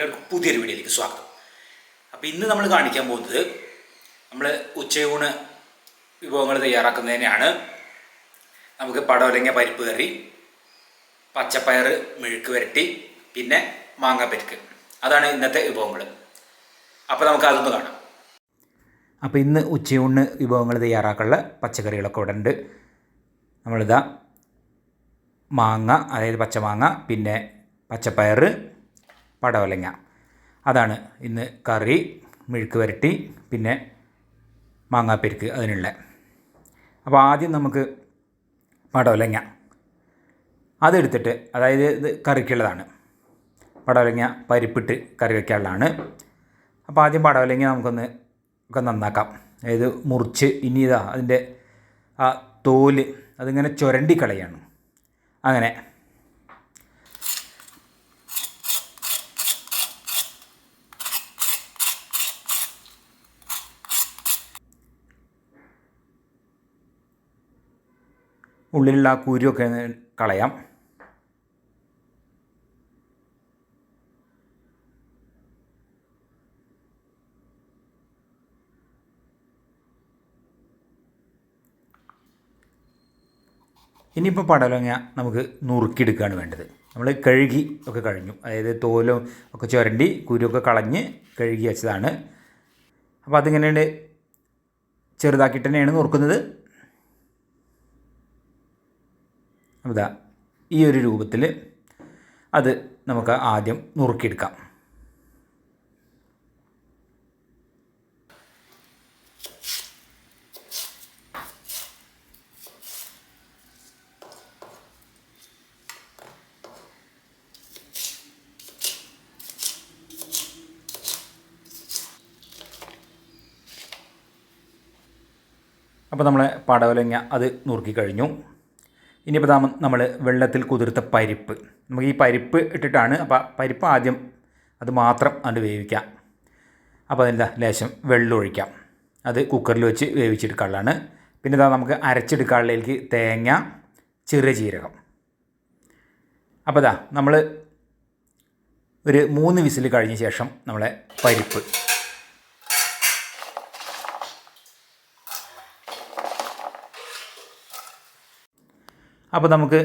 എല്ലാവർക്കും പുതിയൊരു വീഡിയോയിലേക്ക് സ്വാഗതം. അപ്പോൾ ഇന്ന് നമ്മൾ കാണിക്കാൻ പോകുന്നത് നമ്മൾ ഉച്ചയൂണ് വിഭവങ്ങൾ തയ്യാറാക്കുന്നതിനെയാണ്. നമുക്ക് പടവലങ്ങ പരിപ്പ് കറി പച്ചപ്പയർ മെഴുക്ക് വരട്ടി പിന്നെ മാങ്ങ പരിക്ക് അതാണ് ഇന്നത്തെ വിഭവങ്ങൾ അപ്പോൾ നമുക്ക് അതൊന്ന് കാണാം. അപ്പോൾ ഇന്ന് ഉച്ചയൂണ് വിഭവങ്ങൾ തയ്യാറാക്കാനുള്ള പച്ചക്കറികളൊക്കെ ഇവിടെ ഉണ്ട്. നമ്മളിതാ മാങ്ങ അതായത് പച്ചമാങ്ങ പിന്നെ പച്ചപ്പയർ പടവലങ്ങ. അതാണ് ഇന്ന് കറി മെഴുക്ക് വരട്ടി പിന്നെ മാങ്ങാപ്പെരുക്ക് അതിനുള്ള. അപ്പോൾ ആദ്യം നമുക്ക് പടവലങ്ങ. അതെടുത്തിട്ട് അതായത് ഇത് കറിക്കുള്ളതാണ്. പടവലങ്ങ പരിപ്പിട്ട് കറി വയ്ക്കാനുള്ളതാണ് അപ്പോൾ ആദ്യം പടവലങ്ങ നമുക്കൊന്ന് ഒക്കെ നന്നാക്കാം. അതായത് മുറിച്ച് ഇനി ഇതാ അതിന്റെ ആ തോൽ അതിങ്ങനെ ചുരണ്ടി കളയാണ് അങ്ങനെ ഉള്ളിലുള്ള ആ കുരുവൊക്കെ കളയാം. ഇനിയിപ്പോൾ പടലങ്ങ നമുക്ക് നുറുക്കിയെടുക്കുകയാണ് വേണ്ടത്. നമ്മൾ കഴുകി ഒക്കെ കഴിഞ്ഞു. അതായത് തോലും ഒക്കെ ചുരണ്ടി കുരുവൊക്കെ കളഞ്ഞ് കഴുകി വെച്ചതാണ്. അപ്പോൾ അതിങ്ങനെ ചെറുതാക്കിയിട്ട് തന്നെയാണ് നുറുക്കുന്നത്. ഇതാ ഈ ഒരു രൂപത്തിൽ അത് നമുക്ക് ആദ്യം നുറുക്കിയെടുക്കാം. അപ്പോൾ നമ്മളെ പടവലങ്ങ അത് നുറുക്കി കഴിഞ്ഞു. ഇനിയിപ്പോൾ നമ്മൾ വെള്ളത്തിൽ കുതിർത്ത പരിപ്പ്. നമുക്ക് ഈ പരിപ്പ് ഇട്ടിട്ടാണ് അപ്പോൾ പരിപ്പ് ആദ്യം അത് മാത്രം അത് വേവിക്കാം. അപ്പോൾ അതെന്താ? ലേശം വെള്ളം ഒഴിക്കാം. അത് കുക്കറിൽ വെച്ച് വേവിച്ചെടുക്കാനുള്ളതാണ് പിന്നെ ഇതാ നമുക്ക് അരച്ചെടുക്കാനുള്ളതിലേക്ക് തേങ്ങ ചെറിയ ജീരകം. അപ്പോൾ ഇതാ നമ്മൾ ഒരു മൂന്ന് വിസിൽ കഴിഞ്ഞ ശേഷം നമ്മളെ പരിപ്പ്. അപ്പോൾ നമുക്ക്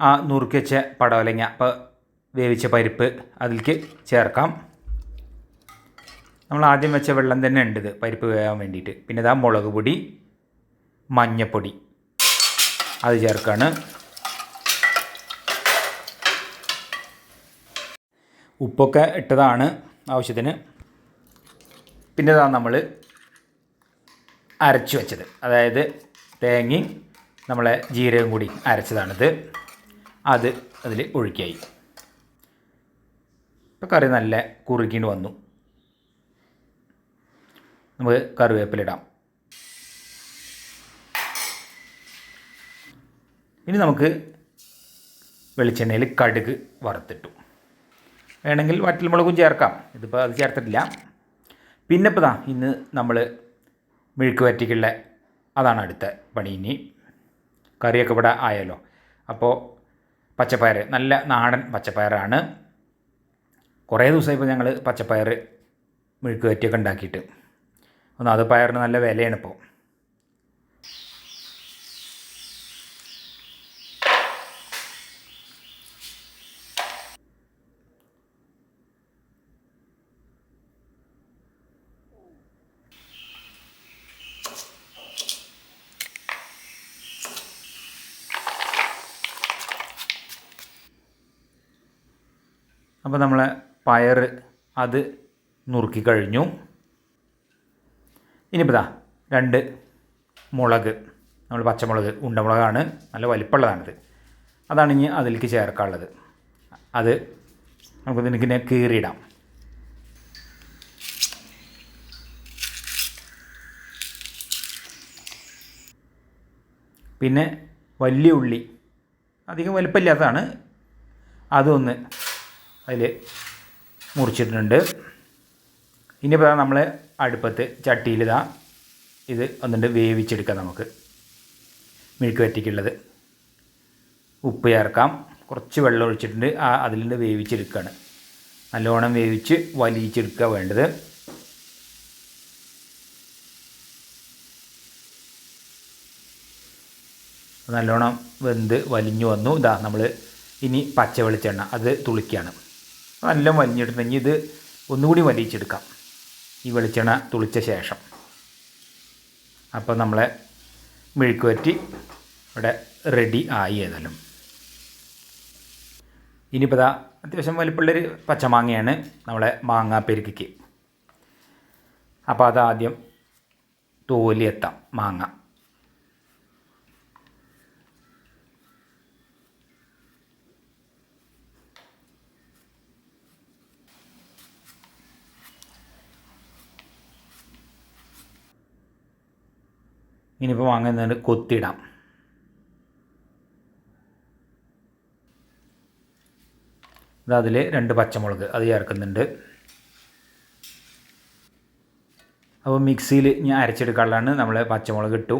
ആ നുറുക്കി വെച്ച പടവലങ്ങ അപ്പോൾ വേവിച്ച പരിപ്പ് അതിലേക്ക് ചേർക്കാം. നമ്മൾ ആദ്യം വെച്ച വെള്ളം തന്നെ ഉണ്ട് ഇത് പരിപ്പ് വേവാൻ വേണ്ടിയിട്ട്. പിന്നെ ഇതാ മുളക് പൊടി മഞ്ഞപ്പൊടി. അത് ചേർക്കാണ്. ഉപ്പൊക്കെ ഇട്ടതാണ് ആവശ്യത്തിന്. പിന്നെ ഇതാ നമ്മൾ അരച്ചു വെച്ചത്. അതായത് തേങ്ങയും നമ്മളെ ജീരകം കൂടി അരച്ചതാണിത്. അത് അതിൽ ഒഴുക്കിയായി ഇപ്പോൾ കറി നല്ല കുറുകിന് വന്നു. നമുക്ക് കറിവേപ്പിലിടാം ഇനി നമുക്ക് വെളിച്ചെണ്ണയിൽ കടുക് വറുത്തിട്ടു. വേണമെങ്കിൽ വറ്റൽമുളകും ചേർക്കാം. ഇതിപ്പോൾ അത് ചേർത്തിട്ടില്ല. പിന്നെ ഇപ്പോൾ ഇന്ന് നമ്മൾ മെഴുക്ക് വറ്റിക്കുള്ള അതാണ് അടുത്ത പണി ഇനി. കറിയൊക്കെ ഇവിടെ ആയല്ലോ. അപ്പോൾ പച്ചപ്പയർ നല്ല നാടൻ പച്ചപ്പയറാണ്. കുറേ ദിവസമായി ഇപ്പോൾ ഞങ്ങൾ പച്ചപ്പയർ മെഴുക്ക് വരട്ടിയൊക്കെ ഉണ്ടാക്കിയിട്ട്. ഒന്ന് അത് പയറിന് നല്ല വിലയാണ് ഇപ്പോൾ അപ്പോൾ നമ്മളെ പയർ അത് നുറുക്കി കഴിഞ്ഞു. ഇനിയിപ്പോൾ ഇതാ രണ്ട് മുളക് നമ്മൾ പച്ചമുളക് ഉണ്ടമുളകാണ്. നല്ല വലിപ്പമുള്ളതാണിത്. അതാണ് ഇനി അതിലേക്ക് ചേർക്കാനുള്ളത്. അത് നമുക്ക് ഇതിനെ കീറിയിടാം. പിന്നെ വലിയ ഉള്ളി അധികം വലിപ്പമില്ലാത്തതാണ്. അതൊന്ന് അതിൽ മുറിച്ചിട്ടുണ്ട്. ഇനി ഇനിയിപ്പോൾ നമ്മൾ അടുപ്പത്ത് ചട്ടിയിൽ ഇതാ ഇത് ഒന്നുണ്ട് വേവിച്ചെടുക്കാം നമുക്ക്. മെഴുക്ക് വറ്റിക്കുള്ളത്. ഉപ്പ് ചേർക്കാം. കുറച്ച് വെള്ളം ഒഴിച്ചിട്ടുണ്ട്. ആ നിന്ന് വേവിച്ചെടുക്കുകയാണ് നല്ലോണം വേവിച്ച് വലിയിച്ചെടുക്കുക വേണ്ടത്. നല്ലോണം വെന്ത് വലിഞ്ഞു വന്നു. ഇതാ നമ്മൾ ഇനി പച്ച വെളിച്ചെണ്ണ അത് തുളിക്കുകയാണ് നല്ല വലിഞ്ഞിട്ടുണ്ടെങ്കിൽ ഇത് ഒന്നുകൂടി വലിയിച്ചെടുക്കാം ഈ വെളിച്ചെണ്ണ തുളിച്ച ശേഷം. അപ്പോൾ നമ്മളെ മെഴുക്ക് വരട്ടി ഇവിടെ റെഡി ആയി ഏതായാലും. ഇനിയിപ്പോൾ ഇതാ അത്യാവശ്യം വലിപ്പമുള്ളൊരു പച്ചമാങ്ങയാണ് നമ്മളെ മാങ്ങാപ്പെരുക്കിക്ക് അപ്പോൾ അതാദ്യം തോലി എത്താം മാങ്ങ. ഇനിയിപ്പോൾ വാങ്ങുന്നതിന് കൊത്തിടാം. അതിൽ രണ്ട് പച്ചമുളക് അത് ചേർക്കുന്നുണ്ട്. അപ്പോൾ മിക്സിയിൽ ഞാൻ അരച്ചെടുക്കാനുള്ളതാണ് നമ്മൾ പച്ചമുളക് ഇട്ടു.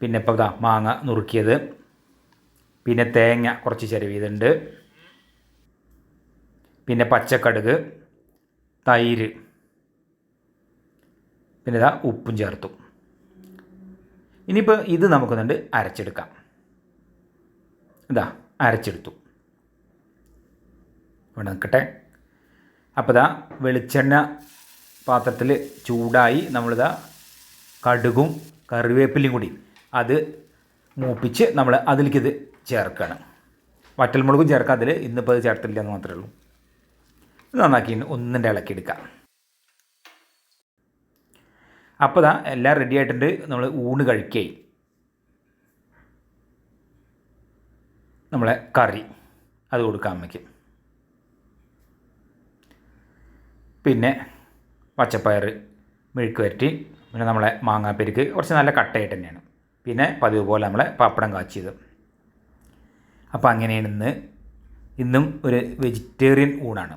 പിന്നെ ഇപ്പോൾ ഇതാ മാങ്ങ നുറുക്കിയത്. പിന്നെ തേങ്ങ കുറച്ച് ചെരുവിയതുണ്ട് പിന്നെ പച്ചക്കടുക് തൈര്. പിന്നെ ഇതാ ഉപ്പും ചേർത്തു. ഇനിയിപ്പോൾ ഇത് നമുക്കൊന്നുണ്ട് അരച്ചെടുക്കാം. ഇതാ അരച്ചെടുത്തു. ഇവിടെ നിൽക്കട്ടെ. അപ്പോൾ ഇതാ വെളിച്ചെണ്ണ പാത്രത്തിൽ ചൂടായി നമ്മളിതാ കടുകും കറിവേപ്പിലയും കൂടി അത് മൂപ്പിച്ച് നമ്മൾ അതിലേക്ക് ഇത് ചേർക്കണം. വറ്റൽമുളകും ചേർക്കാം. അതിൽ ഇന്നിപ്പോൾ അത് ചേർത്തില്ല എന്ന് മാത്രമേ ഉള്ളൂ. നന്നാക്കി ഒന്നിന്റെ ഇളക്കിയെടുക്കാം അപ്പോൾ ഇതാ എല്ലാം റെഡി ആയിട്ടുണ്ട്. നമ്മൾ ഊണ് കഴിക്കേ. നമ്മളെ കറി. അത് കൊടുക്കാം അമ്മയ്ക്ക്. പിന്നെ പച്ചപ്പയർ മെഴുക്ക് വരട്ടി പിന്നെ നമ്മളെ മാങ്ങാപ്പെരുക്ക് കുറച്ച് നല്ല കട്ടയായിട്ട് തന്നെയാണ്. പിന്നെ പതിവ് പോലെ നമ്മളെ പപ്പടം കാച്ചിയത്. അപ്പോൾ അങ്ങനെയാണ് ഇന്ന്. ഇന്നും ഒരു വെജിറ്റേറിയൻ ഊണാണ്.